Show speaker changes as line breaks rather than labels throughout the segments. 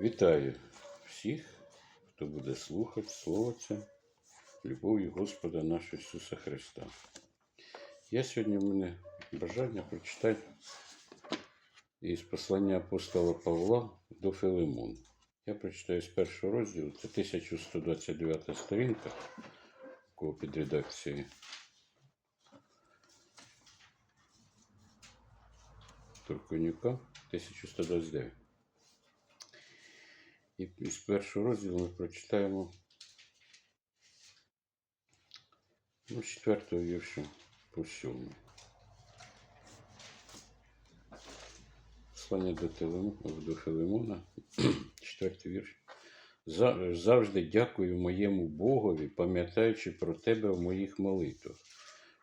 Вітаю всіх, хто буде слухати Слово це любов'ю Господа нашого Ісуса Христа. Я сьогодні в мене бажання прочитати із послання апостола Павла до Филимона. Я прочитаю з першого розділу, це 1129 сторінка, кого під редакцією. Турконюка 1129. І з першого розділу ми прочитаємо ну, з четвертого вірша по сьомий. Послання до, Телему, до Филимона, четвертий вірш. Завжди дякую моєму Богові, пам'ятаючи про тебе в моїх молитвах,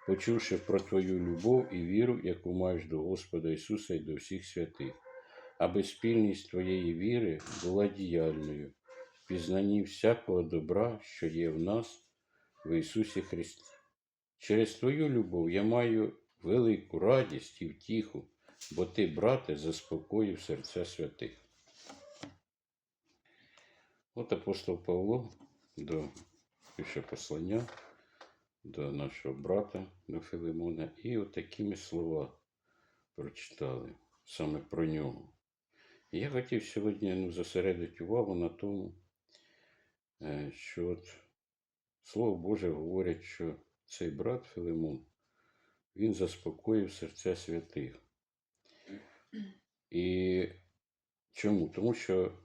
почувши про твою любов і віру, яку маєш до Господа Ісуса і до всіх святих аби спільність твоєї віри була діяльною, в пізнанні всякого добра, що є в нас в Ісусі Христі. Через Твою любов я маю велику радість і втіху, бо Ти, брате, заспокоїв серця святих. От апостол Павло до пише послання до нашого брата, до Филимона, і от такими слова прочитали саме про нього. Я хотів сьогодні ну, зосередити увагу на тому, е, що от Слово Боже говорить, що цей брат Филимон, він заспокоїв серця святих. І чому? Тому що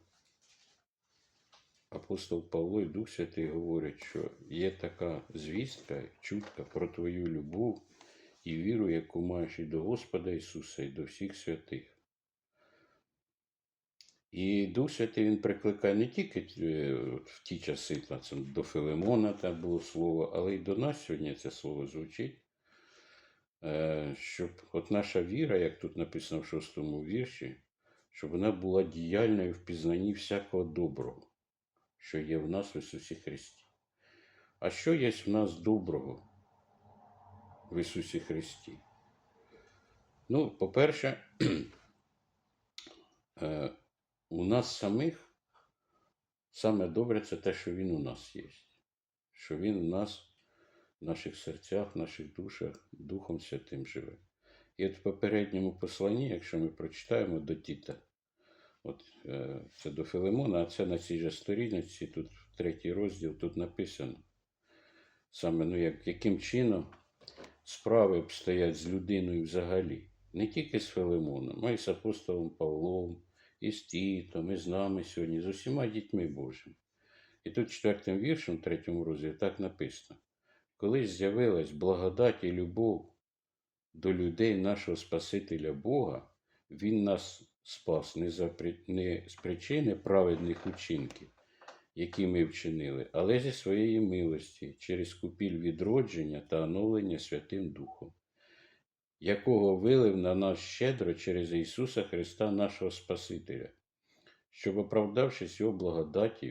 апостол Павло і Дух Святий говорять, що є така звістка, чутка про твою любов і віру, яку маєш і до Господа Ісуса, і до всіх святих. І Дух Святий він прикликає не тільки е, в ті часи, та, це до Филимона там було слово, але й до нас сьогодні це слово звучить. Е, Щоб от наша віра, як тут написано в шостому вірші, щоб вона була діяльною в пізнанні всякого доброго, що є в нас в Ісусі Христі. А що є в нас доброго в Ісусі Христі? Ну, по-перше, е, у нас самих саме добре це те, що Він у нас є. Що Він у нас, в наших серцях, в наших душах, Духом Святим живе. І от в попередньому посланні, якщо ми прочитаємо до Тіта, от е, це до Филимона, а це на цій же сторінці, тут третій розділ, тут написано саме, ну, як, яким чином справи обстоять з людиною взагалі. Не тільки з Филимоном, а й з апостолом Павлом, і з Тітом, і з нами сьогодні, з усіма дітьми Божими. І тут четвертим віршем, третьому розділі, так написано: колись з'явилась благодать і любов до людей нашого Спасителя Бога, Він нас спас не, за, не з причини праведних учинків, які ми вчинили, але зі своєї милості, через купіль відродження та оновлення Святим Духом, якого вилив на нас щедро через Ісуса Христа, нашого Спасителя, щоб, оправдавшись Його благодаттю,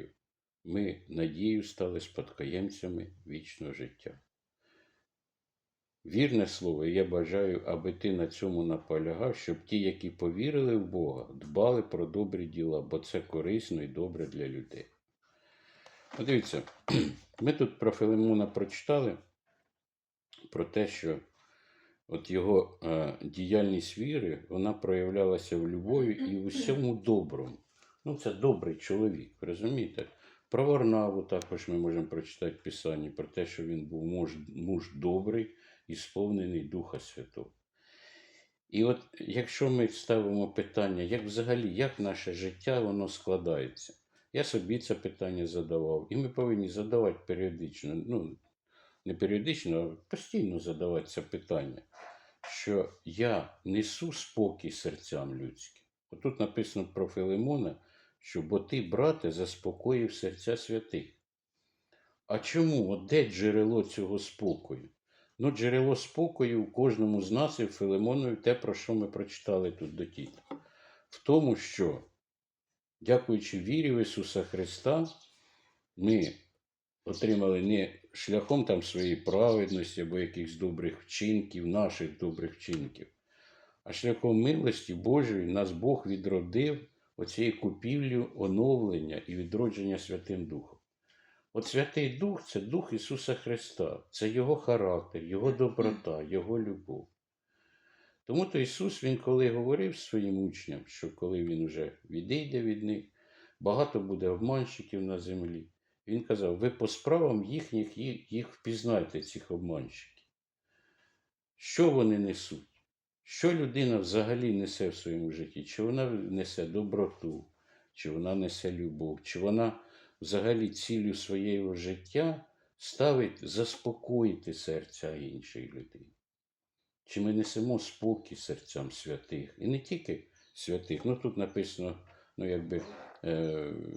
ми надію стали спадкоємцями вічного життя. Вірне слово, я бажаю, аби ти на цьому наполягав, щоб ті, які повірили в Бога, дбали про добрі діла, бо це корисно і добре для людей. От Дивіться, ми тут про Филимона прочитали про те, що от його е, діяльність віри, вона проявлялася в любові і в усьому доброму. Ну, це добрий чоловік, розумієте? Про Варнаву також ми можемо прочитати в Писанні, про те, що він був муж, муж добрий і сповнений Духа Святого. І от якщо ми ставимо питання, як взагалі, як наше життя воно складається, я собі це питання задавав, і ми повинні задавати періодично, ну, не періодично, а постійно задавати це питання, що я несу спокій серцям людським. Отут написано про Филимона, що бо ти, брате, заспокоїв серця святих. А чому? От де джерело цього спокою? Ну, джерело спокою у кожному з нас і в Филимонові те, про що ми прочитали тут до тіта. В тому, що, дякуючи вірі в Ісуса Христа, ми отримали не шляхом там своєї праведності або якихось добрих вчинків, наших добрих вчинків, а шляхом милості Божої нас Бог відродив оцією купівлю оновлення і відродження Святим Духом. От Святий Дух це Дух Ісуса Христа, це Його характер, Його доброта, Його любов. Тому то Ісус, Він коли говорив своїм учням, що коли Він вже відійде від них, багато буде обманщиків на землі. Він казав: ви по справам їхніх їх, впізнайте, цих обманщиків. Що вони несуть? Що людина взагалі несе в своєму житті? Чи вона несе доброту, чи вона несе любов, чи вона взагалі цілю своєго життя ставить заспокоїти серця іншої людини? Чи ми несемо спокій серцям святих? І не тільки святих. Ну тут написано, ну якби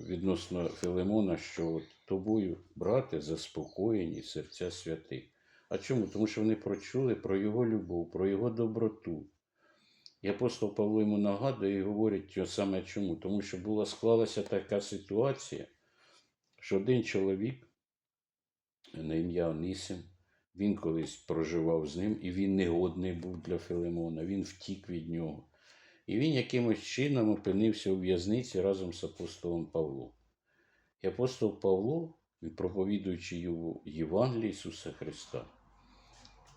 відносно Филимона, що от тобою, брате, заспокоєні серця святих. А чому? Тому що вони прочули про його любов, про його доброту. І апостол Павло йому нагадує і говорить саме чому? Тому що була склалася така ситуація, що один чоловік на ім'я Онисим, він колись проживав з ним, і він негодний був для Филимона, він втік від нього. І він якимось чином опинився у в'язниці разом з апостолом Павлом. І апостол Павло, проповідуючи його Євангеліє Ісуса Христа,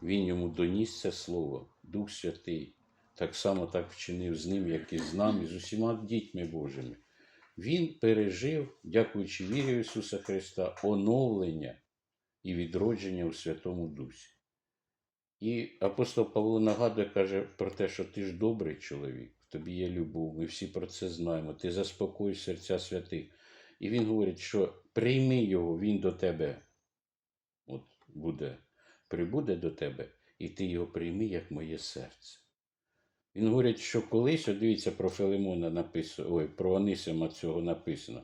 він йому доніс це слово, Дух Святий, так само так вчинив з ним, як і з нами, з усіма дітьми Божими. Він пережив, дякуючи вірі Ісуса Христа, оновлення і відродження у Святому Дусі. І апостол Павло нагадує, каже про те, що ти ж добрий чоловік, тобі є любов, ми всі про це знаємо, ти заспокоїш серця святих. І він говорить, що прийми його, він до тебе от буде, прибуде до тебе, і ти його прийми, як моє серце. Він говорить, що колись, от дивіться, про Филимона написано, ой, про Анисима цього написано.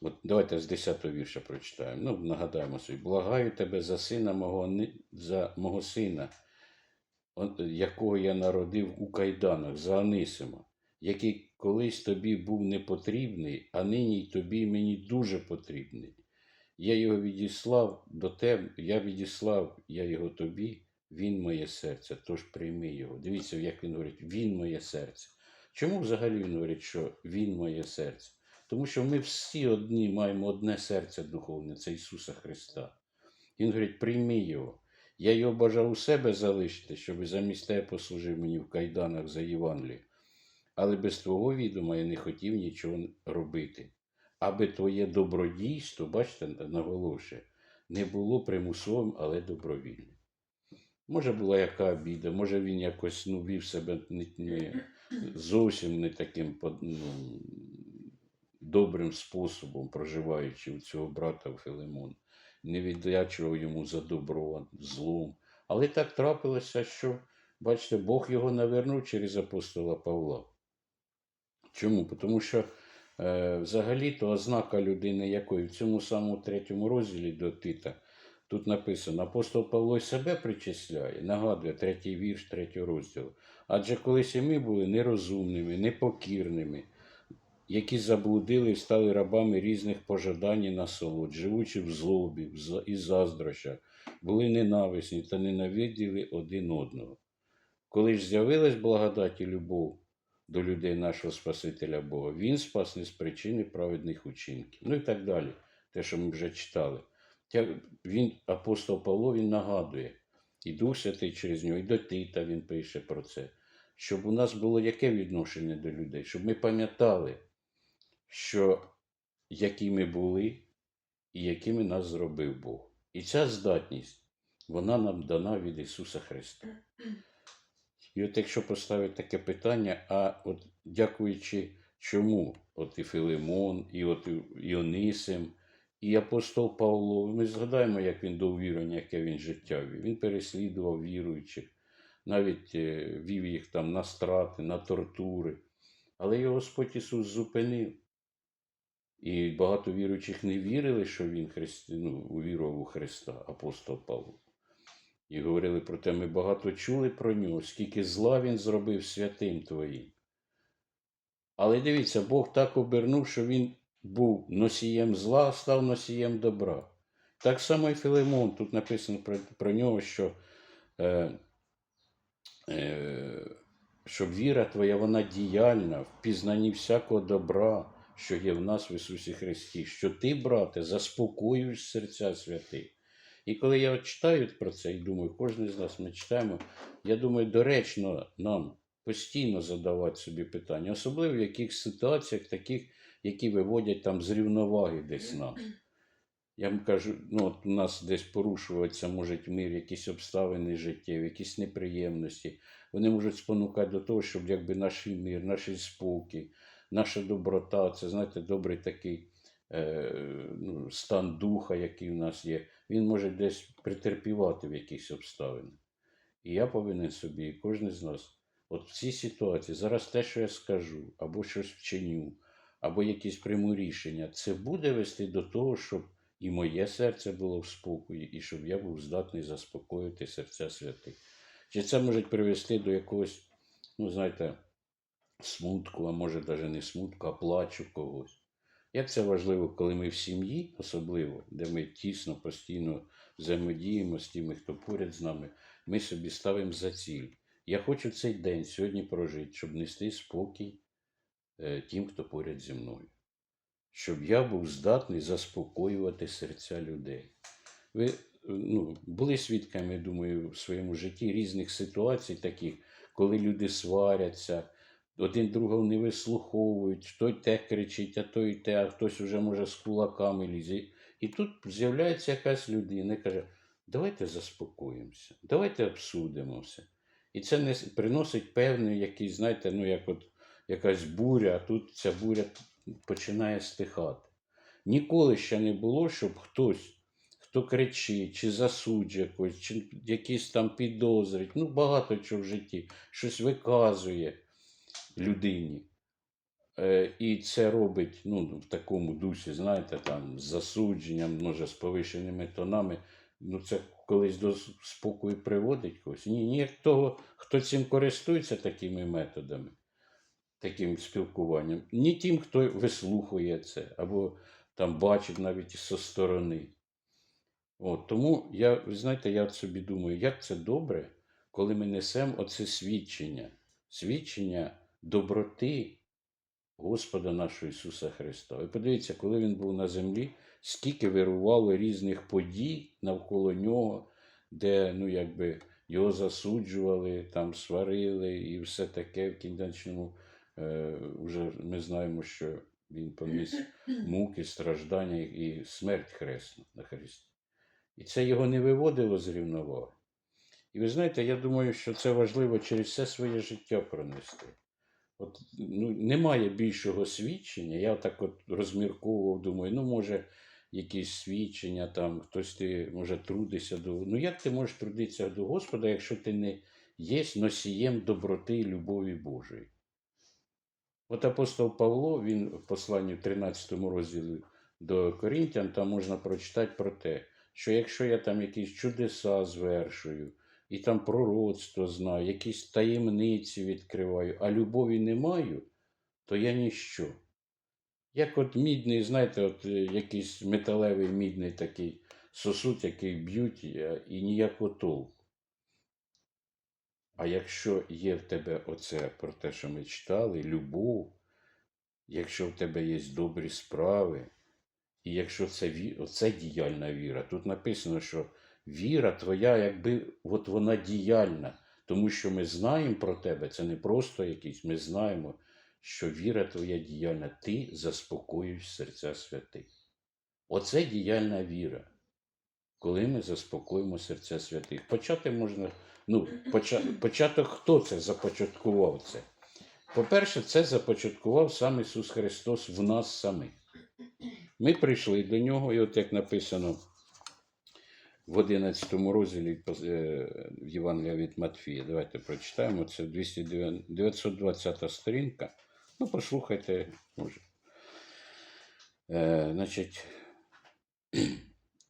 От давайте з 10 вірша прочитаємо. Ну, нагадаємо собі. Благаю тебе за сина мого, за мого сина, якого я народив у кайданах, за Анисима, який колись тобі був непотрібний, а нині й тобі мені дуже потрібний. Я його відіслав до тебе, я відіслав я його тобі, він моє серце, тож прийми його. Дивіться, як він говорить, він моє серце. Чому взагалі він говорить, що він моє серце? Тому що ми всі одні маємо одне серце духовне, це Ісуса Христа. Він говорить, прийми його. Я його бажав у себе залишити, щоб замість тебе послужив мені в кайданах за Євангеліє. Але без твого відома я не хотів нічого робити. Аби твоє добродійство, бачите, наголошує, не було примусовим, але добровільним. Може, була яка обіда, може він якось ну, вів себе не, не, зовсім не таким ну, добрим способом, проживаючи у цього брата Филимона, не віддячував йому за добро, злом. Але так трапилося, що, бачите, Бог його навернув через апостола Павла. Чому? Тому що е, взагалі-то ознака людини якої в цьому самому третьому розділі до Тита тут написано: апостол Павло й себе причисляє, нагадує третій вірш третього розділу. Адже колись і ми були нерозумними, непокірними, які заблудили і стали рабами різних пожадань і насолод, живучи в злобі і заздрощах, були ненависні та ненавиділи один одного. Коли ж з'явилась благодать і любов до людей нашого Спасителя Бога, Він спас не з причини праведних учинків. Ну і так далі, те, що ми вже читали. Він, апостол Павло, він нагадує, і Дух Святий через нього, і до Тита він пише про це, щоб у нас було яке відношення до людей, щоб ми пам'ятали, що які були і якими нас зробив Бог. І ця здатність, вона нам дана від Ісуса Христа. І от якщо поставити таке питання, а от дякуючи чому, от і Филимон, і от і- і апостол Павло, ми згадаємо, як він до увірення, яке він життя вів. Він переслідував віруючих, навіть е, вів їх там на страти, на тортури. Але його Господь Ісус зупинив. І багато віруючих не вірили, що він христи... ну, увірував у Христа, апостол Павло. І говорили про те, ми багато чули про нього, скільки зла він зробив святим твоїм. Але дивіться, Бог так обернув, що він був носієм зла, став носієм добра. Так само і Филимон. Тут написано про, про нього, що, е, е, щоб віра твоя, вона діяльна в пізнанні всякого добра, що є в нас в Ісусі Христі, що ти, брате, заспокоюєш серця святих. І коли я читаю про це і думаю, кожен з нас ми читаємо, я думаю, доречно нам постійно задавати собі питання, особливо в якихось ситуаціях, таких, які виводять там з рівноваги десь нас. Я вам кажу, ну от у нас десь порушуватися можуть мир, якісь обставини життєві, якісь неприємності. Вони можуть спонукати до того, щоб якби наш мир, наш спокій, наша доброта, це знаєте, добрий такий е, ну, стан духа, який в нас є, він може десь претерпівати в якісь обставини. І я повинен собі, і кожен з нас, от в цій ситуації, зараз те, що я скажу, або щось вчиню, або якісь прийму рішення, це буде вести до того, щоб і моє серце було в спокої, і щоб я був здатний заспокоїти серця святих. Чи це може привести до якогось, ну, знаєте, смутку, а може навіть не смутку, а плачу когось. Як це важливо, коли ми в сім'ї, особливо, де ми тісно, постійно взаємодіємо з тими, хто поряд з нами, ми собі ставимо за ціль. Я хочу цей день сьогодні прожити, щоб нести спокій е, тим, хто поряд зі мною. Щоб я був здатний заспокоювати серця людей. Ви е, ну, були свідками, думаю, в своєму житті різних ситуацій, таких, коли люди сваряться, один другого не вислуховують, той те кричить, а той те, а хтось вже може з кулаками лізе. І тут з'являється якась людина і каже: давайте заспокоїмося, давайте обсудимо все. І це не приносить певний якийсь, знаєте, ну як от якась буря, а тут ця буря починає стихати. Ніколи ще не було, щоб хтось, хто кричить, чи засуджує когось, чи якісь там підозрить, ну багато чого в житті, щось виказує людині. Е, і це робить ну, в такому дусі, знаєте, там, з засудженням, може, з повищеними тонами. Ну, це колись до спокою приводить когось. Ні, ні, того, хто цим користується такими методами, таким спілкуванням, ні тим, хто вислухує це, або там бачить навіть зі сторони. От, тому я, ви знаєте, я собі думаю, як це добре, коли ми несемо оце свідчення, свідчення доброти Господа нашого Ісуса Христа. Ви подивіться, коли Він був на землі, скільки вирувало різних подій навколо нього, де ну, якби, його засуджували, там сварили і все таке в кінечному. Е, вже ми знаємо, що він поніс муки, страждання і смерть хресну на Христі. І це його не виводило з рівноваги. І ви знаєте, я думаю, що це важливо через все своє життя пронести. От, ну, немає більшого свідчення. Я так от розмірковував, думаю, ну, може, якісь свідчення, там, хтось ти може трудиться до. Ну, як ти можеш трудитися до Господа, якщо ти не є носієм доброти і любові Божої? От апостол Павло, він в посланні в 13 розділі до Корінтян, там можна прочитати про те, що якщо я там якісь чудеса звершую, і там пророцтво знаю, якісь таємниці відкриваю, а любові не маю, то я ніщо. Як от мідний, знаєте, от е, якийсь металевий мідний такий сосуд, який б'ють, і ніякого толку. А якщо є в тебе оце про те, що ми читали, любов, якщо в тебе є добрі справи, і якщо це, оце діяльна віра, тут написано, що віра твоя, якби от вона діяльна, тому що ми знаємо про тебе, це не просто якийсь, ми знаємо, що віра твоя діяльна, ти заспокоюєш серця святих. Оце діяльна віра. Коли ми заспокоїмо серця святих. Почати можна, ну, поча, початок хто це започаткував це? По-перше, це започаткував сам Ісус Христос в нас самих. Ми прийшли до нього, і от як написано в 11 розділі е, в Євангелія від Матфія. Давайте прочитаємо. Це 920 сторінка. Ну, послухайте, може. Е, значить,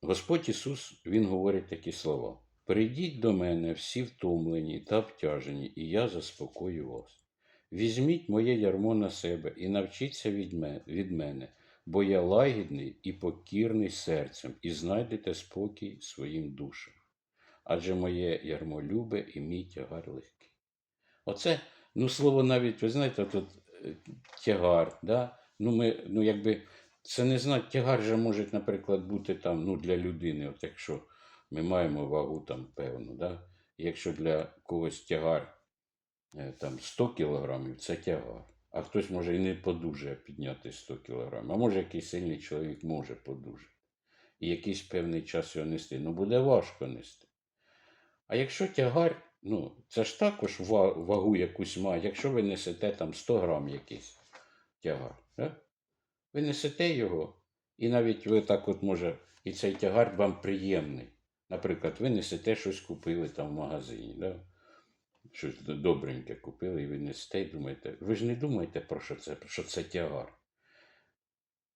Господь Ісус, Він говорить такі слова. Прийдіть до мене всі втомлені та обтяжені, і я заспокою вас. Візьміть моє ярмо на себе і навчіться від мене, від мене, бо я лагідний і покірний серцем, і знайдете спокій своїм душам. Адже моє ярмо любе і мій тягар легкий. Оце Ну, слово навіть, ви знаєте, тут е, тягар, да? ну, ми, ну, якби, це не знаю, тягар же може, наприклад, бути там, ну, для людини, от якщо ми маємо вагу там певну, да? якщо для когось тягар е, там 100 кілограмів, це тягар. А хтось може і не подужає підняти 100 кілограмів, а може якийсь сильний чоловік може подужати. І якийсь певний час його нести. Ну, буде важко нести. А якщо тягар, ну, це ж також вагу якусь має. Якщо ви несете там 100 грам якийсь тягар, да? ви несете його, і навіть ви так от може, і цей тягар вам приємний. Наприклад, ви несете щось купили там в магазині, да? Щось добреньке купили, і ви несете думаєте. Ви ж не думаєте про що це, що це тягар.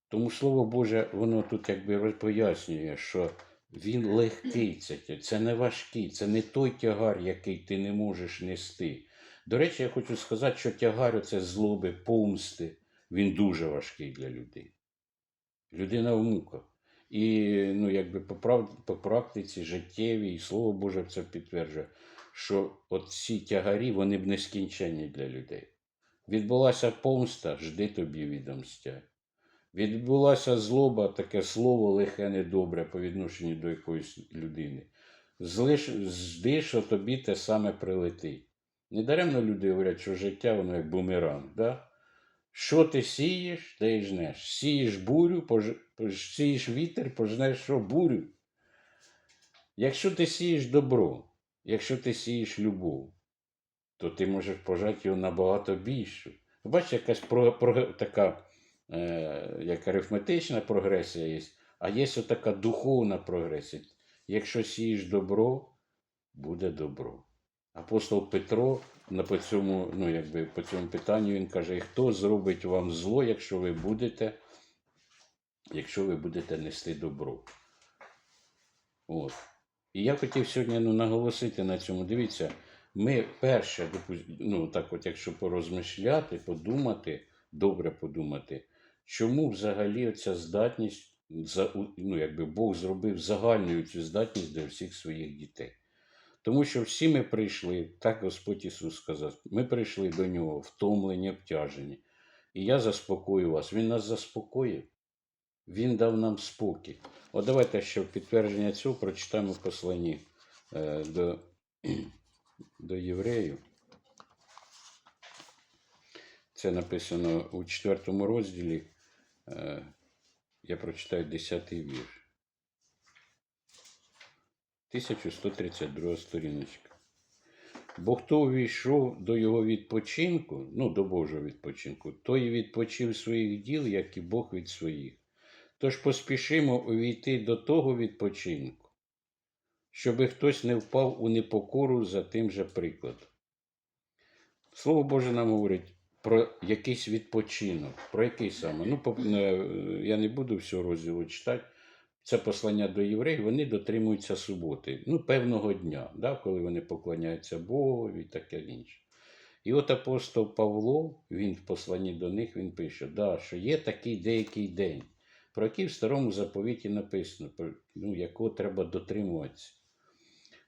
Тому Слово Боже, воно тут якби пояснює, що він легкий, це, це не важкий, це не той тягар, який ти не можеш нести. До речі, я хочу сказати, що тягар це злоби, помсти, він дуже важкий для людини. Людина в муках. І ну, якби по, прав... по практиці життєвій, Слово Боже це підтверджує, що от ці тягарі вони б нескінченні для людей. Відбулася помста, жди тобі відомстя. Відбулася злоба, таке слово лихе недобре по відношенню до якоїсь людини. Злиш, жди, що тобі те саме прилетить. Недаремно люди говорять, що життя воно як бумеранг. Да? Що ти сієш, те й жнеш. Сієш бурю, пож- сієш вітер, пожнеш що бурю. Якщо ти сієш добро, якщо ти сієш любов, то ти можеш пожати його набагато більше. Бачиш, якась про, про, така е, як арифметична прогресія є, а є така духовна прогресія. Якщо сієш добро, буде добро. Апостол Петро на по цьому, ну, якби, по цьому питанню він каже, хто зробить вам зло, якщо ви будете, якщо ви будете нести добро. От. І я хотів сьогодні ну, наголосити на цьому. Дивіться, ми перше, ну так от, якщо порозмишляти, подумати, добре подумати, чому взагалі оця здатність, ну, якби Бог зробив загальною цю здатність для всіх своїх дітей. Тому що всі ми прийшли, так Господь Ісус сказав, ми прийшли до Нього втомлені, обтяжені. І я заспокою вас. Він нас заспокоїв. Він дав нам спокій. От давайте ще в підтвердження цього прочитаємо в посланні е, до, до євреїв. Це написано у четвертому розділі. Е, я прочитаю 10 вірш. 1132 сторіночка. Бо хто увійшов до його відпочинку, ну до Божого відпочинку, той відпочив своїх діл, як і Бог від своїх. Тож поспішимо увійти до того відпочинку, щоби хтось не впав у непокору за тим же прикладом. Слово Боже нам говорить про якийсь відпочинок. Про який саме? Ну, е, я не буду всього розділу читати. Це послання до євреїв, вони дотримуються суботи, ну, певного дня, да, коли вони поклоняються Богу і таке інше. І от апостол Павло, він в посланні до них він пише, да, що є такий деякий день, про який в старому заповіті написано, ну, якого треба дотримуватися.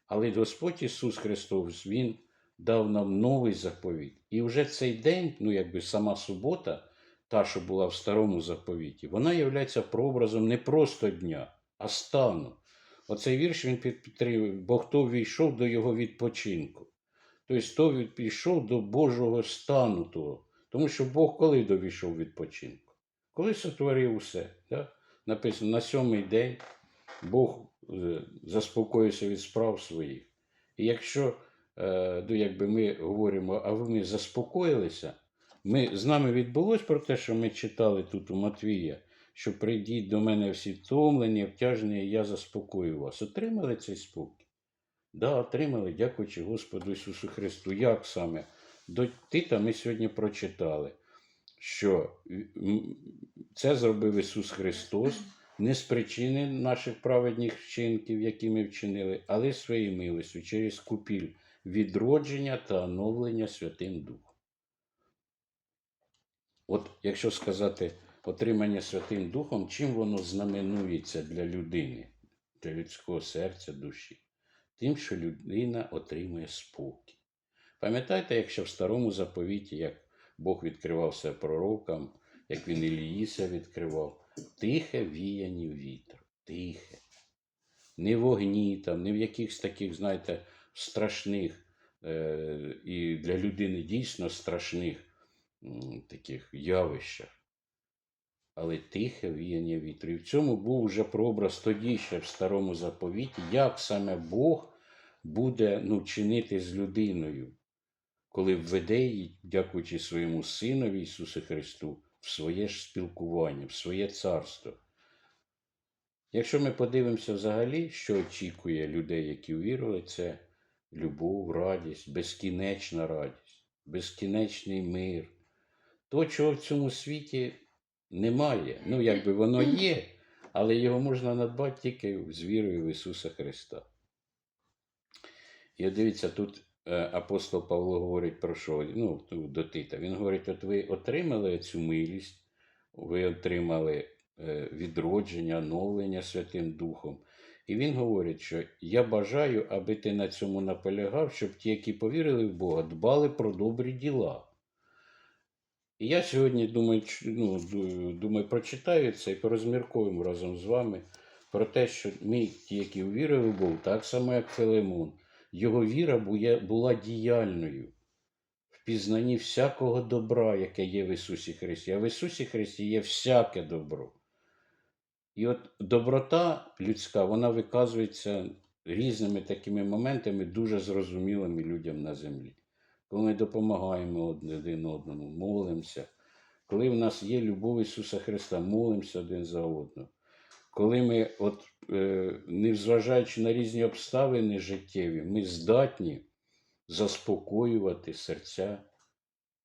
Але Господь Ісус Христос, Він дав нам новий заповіт. І вже цей день, ну якби сама субота, та, що була в старому заповіті, вона є прообразом не просто дня, а стану. Оцей вірш він підтримує, бо хто війшов до його відпочинку. Тобто, хто пішов до Божого стану того. Тому що Бог коли довійшов відпочинку? Коли сотворив усе. Да? Написано, на сьомий день Бог е, заспокоївся від справ своїх. І якщо е, ну, якби ми говоримо, а ми заспокоїлися, ми, з нами відбулось про те, що ми читали тут у Матвія, що прийдіть до мене всі втомлені, обтяжені, і я заспокою вас. Отримали цей спокій? Да, отримали, дякуючи Господу Ісусу Христу. Як саме? До Тита ми сьогодні прочитали, що це зробив Ісус Христос не з причини наших праведних вчинків, які ми вчинили, але своєю милостю через купіль відродження та оновлення Святим Духом. От якщо сказати отримання Святим Духом, чим воно знаменується для людини, для людського серця, душі? Тим, що людина отримує спокій. Пам'ятаєте, якщо в старому заповіті, як Бог відкривався пророкам, як він Іліїся відкривав, тихе віяння вітру, тихе. Не в вогні, там, не в якихось таких, знаєте, страшних е- і для людини дійсно страшних м, таких явищах. Але тихе віяння вітру. І в цьому був вже прообраз тоді ще в старому заповіті, як саме Бог буде ну, чинити з людиною, коли введе її, дякуючи своєму Синові Ісусу Христу, в своє ж спілкування, в своє царство. Якщо ми подивимося взагалі, що очікує людей, які увірували, це любов, радість, безкінечна радість, безкінечний мир. То, чого в цьому світі немає. Ну, якби воно є, але його можна надбати тільки з вірою в Ісуса Христа. І дивіться, тут апостол Павло говорить про що? Ну, до Тита. Він говорить: от ви отримали цю милість, ви отримали е, відродження, оновлення Святим Духом. І він говорить, що я бажаю, аби ти на цьому наполягав, щоб ті, які повірили в Бога, дбали про добрі діла. І я сьогодні думаю, ну, думаю, прочитаю це і порозмірковуємо разом з вами про те, що ми, ті, які увірили в Бога, так само як Филимон, його віра була діяльною в пізнанні всякого добра, яке є в Ісусі Христі. А в Ісусі Христі є всяке добро. І от доброта людська, вона виказується різними такими моментами, дуже зрозумілими людям на землі. Коли ми допомагаємо один одному, молимося, коли в нас є любов Ісуса Христа, молимося один за одного. Коли ми, от, е, незважаючи на різні обставини життєві, ми здатні заспокоювати серця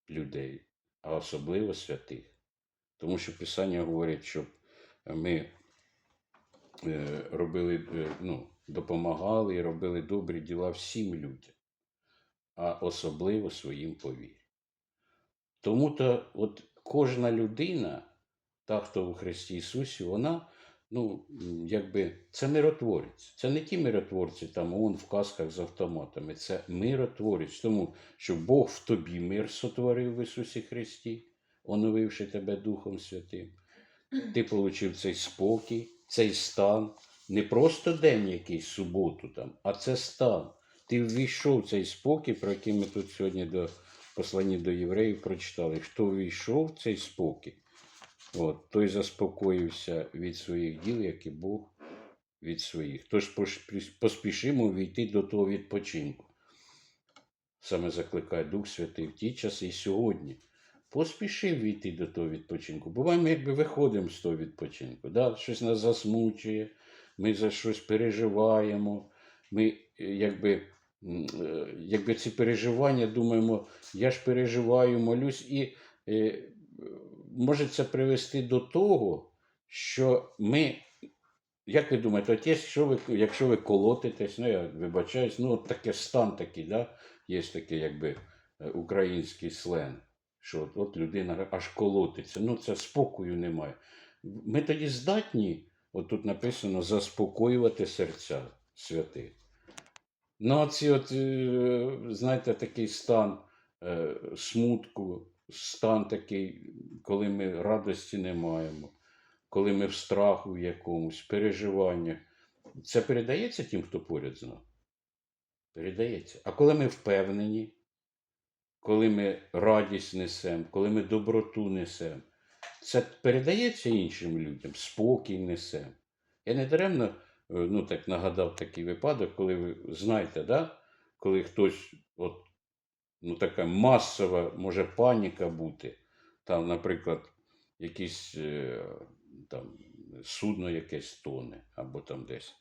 людей, а особливо святих. Тому що Писання говорить, щоб ми е, робили, е, ну, допомагали і робили добрі діла всім людям, а особливо своїм повір'ям. Тому то от кожна людина, та, хто у Христі Ісусі, вона, ну, якби, це миротворець. Це не ті миротворці, там, он в касках з автоматами. Це миротворець. Тому що Бог в тобі мир сотворив в Ісусі Христі, оновивши тебе Духом Святим. Ти отримав цей спокій, цей стан. Не просто день якийсь суботу там, а це стан. Ти ввійшов в цей спокій, про який ми тут сьогодні до посланні до євреїв прочитали. Хто ввійшов в цей спокій, от, той заспокоївся від своїх діл, як і Бог від своїх. Тож поспішимо війти до того відпочинку. Саме закликає Дух Святий в ті часи і сьогодні. Поспішив війти до того відпочинку. Буває, ми якби виходимо з того відпочинку. Да? Щось нас засмучує, ми за щось переживаємо. Ми е, якби, е, якби ці переживання думаємо, я ж переживаю, молюсь, і е, може це привести до того, що ми. Як ви думаєте, от якщо ви, якщо ви колотитесь, ну я вибачаюсь, ну от таке стан такий, да? є такий якби е, український сленг, що от, от людина аж колотиться, ну це спокою немає. Ми тоді здатні, от тут написано, заспокоювати серця святих. Ну, оці от, е, знаєте, такий стан е, смутку, стан такий, коли ми радості не маємо, коли ми в страху в якомусь, переживаннях. Це передається тим, хто поряд з нами? Передається. А коли ми впевнені, коли ми радість несемо, коли ми доброту несемо, це передається іншим людям, спокій несемо. Я не даремно е, ну, так нагадав такий випадок, коли ви знаєте, да? коли хтось, от, ну, така масова може паніка бути, там, наприклад, якісь е, там, судно якесь тоне, або там десь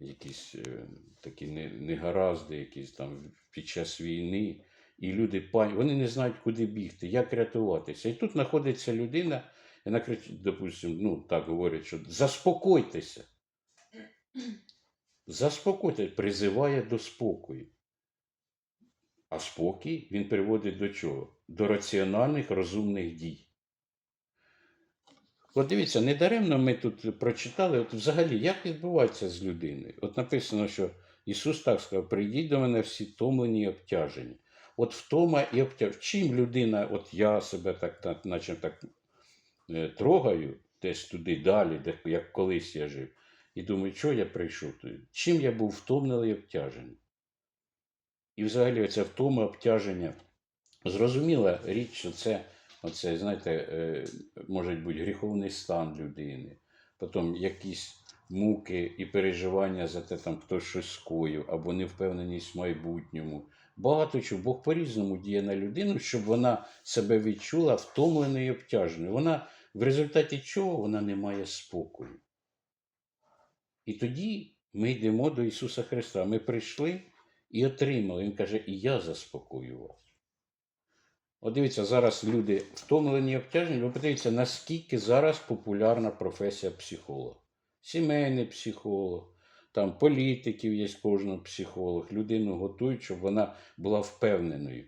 якісь е, такі негаразди, якісь там під час війни, і люди пані, вони не знають, куди бігти, як рятуватися. І тут знаходиться людина, вона кричить, допустимо, ну так говорять, що заспокойтеся. Заспокойтеся, призиває до спокою. А спокій він приводить до чого? До раціональних розумних дій. От дивіться, недаремно ми тут прочитали, от взагалі, як відбувається з людиною. От написано, що Ісус так сказав: прийдіть до мене всі томлені і обтяжені. от втома і обтяж. Чим людина, от я себе так, наче так е, трогаю, десь туди далі, де, як колись я жив, і думаю, що я прийшов туди? Чим я був втомлений і обтяжений? І взагалі оце втома, обтяження. Зрозуміла річ, що це, оце, знаєте, е, може бути гріховний стан людини, потім якісь муки і переживання за те, там хтось щось скоїв, або невпевненість в майбутньому. Багато чого. Бог по-різному діє на людину, щоб вона себе відчула втомленою і обтяженою. Вона в результаті чого вона не має спокою. І тоді ми йдемо до Ісуса Христа. Ми прийшли і отримали. Він каже, і я заспокою вас. От дивіться, зараз люди втомлені і обтяжені, ви подивіться, наскільки зараз популярна професія психолога. Сімейний психолог, там політиків є кожного психолог, людину готують, щоб вона була впевненою.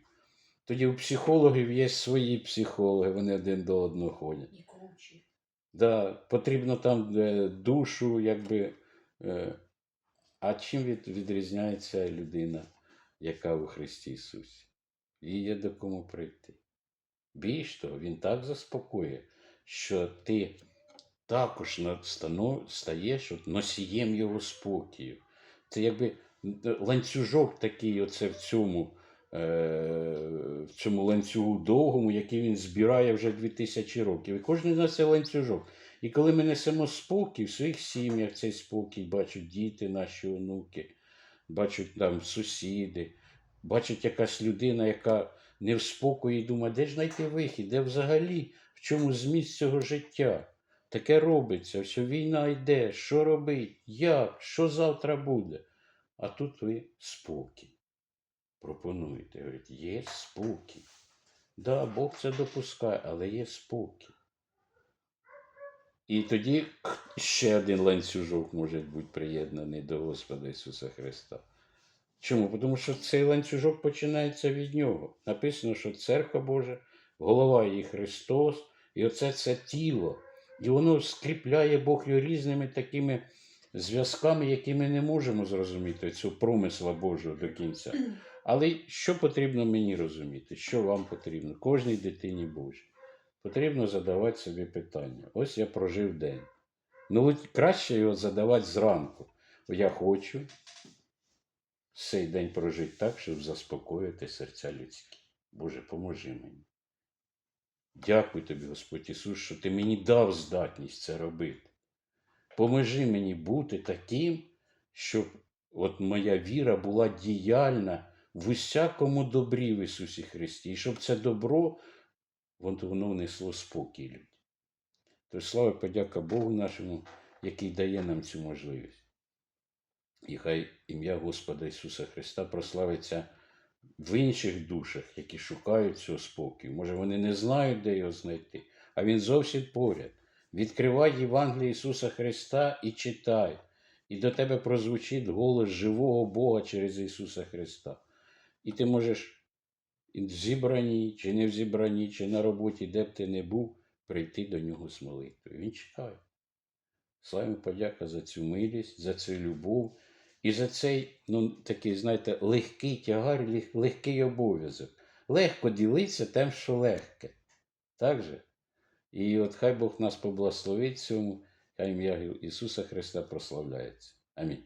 Тоді у психологів є свої психологи, вони один до одного ходять.
І.
Да, потрібно там е, душу, якби. А чим від, відрізняється людина, яка у Христі Ісусі? Їй є до кому прийти. Більш того, Він так заспокоює, що ти також стаєш носієм Його спокою. Це якби ланцюжок такий, оце в цьому, е, в цьому ланцюгу довгому, який він збирає вже 2000 років. І кожен це ланцюжок. І коли ми несемо спокій в своїх сім'ях, цей спокій бачать діти, наші онуки, бачать там сусіди, бачить якась людина, яка не в спокої, думає, де ж знайти вихід, де взагалі, в чому зміст цього життя? Таке робиться, все війна йде, що робить, як, що завтра буде. А тут ви спокій. Пропонуєте, говорить, є спокій. Да, Бог це допускає, але є спокій. І тоді ще один ланцюжок може бути приєднаний до Господа Ісуса Христа. Чому? Тому що цей ланцюжок починається від нього. Написано, що церква Божа, голова її Христос, і оце це тіло. І воно скріпляє Бог його різними такими зв'язками, які ми не можемо зрозуміти цього промисла Божого до кінця. Але що потрібно мені розуміти? Що вам потрібно? Кожній дитині Божій. Потрібно задавати собі питання. Ось я прожив день. Ну, краще його задавати зранку. Я хочу цей день прожити так, щоб заспокоїти серця людські. Боже, поможи мені. Дякую тобі, Господь Ісус, що ти мені дав здатність це робити. Поможи мені бути таким, щоб от моя віра була діяльна в усякому добрі в Ісусі Христі, і щоб це добро воно внесло спокій людям. Тож слава подяка Богу нашому, який дає нам цю можливість. І хай ім'я Господа Ісуса Христа прославиться в інших душах, які шукають цього спокою. Може, вони не знають, де його знайти, а Він зовсім поряд. Відкривай Євангеліє Ісуса Христа і читай. І до тебе прозвучить голос живого Бога через Ісуса Христа. І ти можеш в зібранні, чи не в зібранні, чи на роботі, де б ти не був, прийти до нього з молитвою. Він чекає. Слава подяка за цю милість, за цю любов і за цей, ну, такий, знаєте, легкий тягар, лег- легкий обов'язок. Легко ділитися тим, що легке. Так же? І от хай Бог нас поблагословить цьому, хай ім'я Ісуса Христа прославляється. Амінь.